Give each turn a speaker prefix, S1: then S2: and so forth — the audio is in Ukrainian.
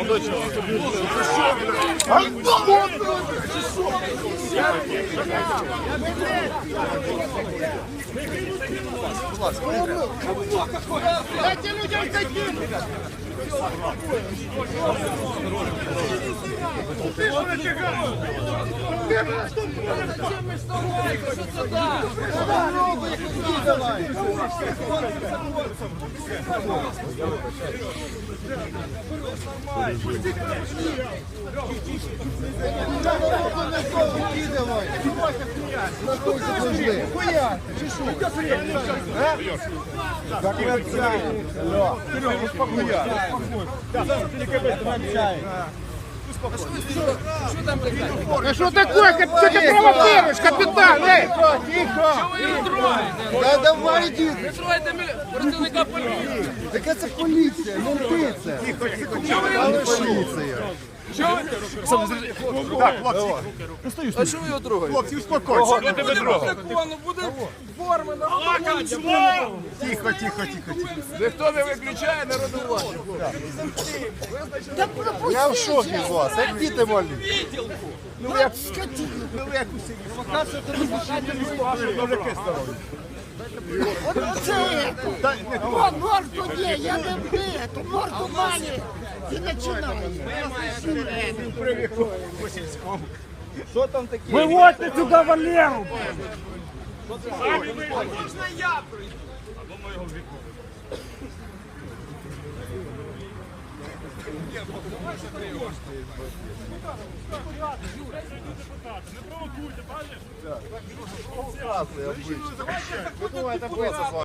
S1: Молодой Дайте людям зайти! А что такое? Что ты провоцируешь, капитан? Эй!
S2: Та давай іди.
S3: Тройте працівника поліції.
S2: Яка це поліція? Менти це. Але поліція.
S3: А що ви його трогаєте?
S1: Хлопці, успокойся. Я тебе трогав.
S3: Закону буде форма на
S1: Тихо, тихо, тихо, тихо.
S3: Ніхто не виключає народу владу.
S2: Я в шокі з вас. Як діти малі.
S1: Ну як ну як усі. Мужики здорові.
S4: Оце! О, морду є, я не вбив, то морду має. І починає.
S5: Виводьте сюди Валеру!
S2: Ви думаєте, биться з вами?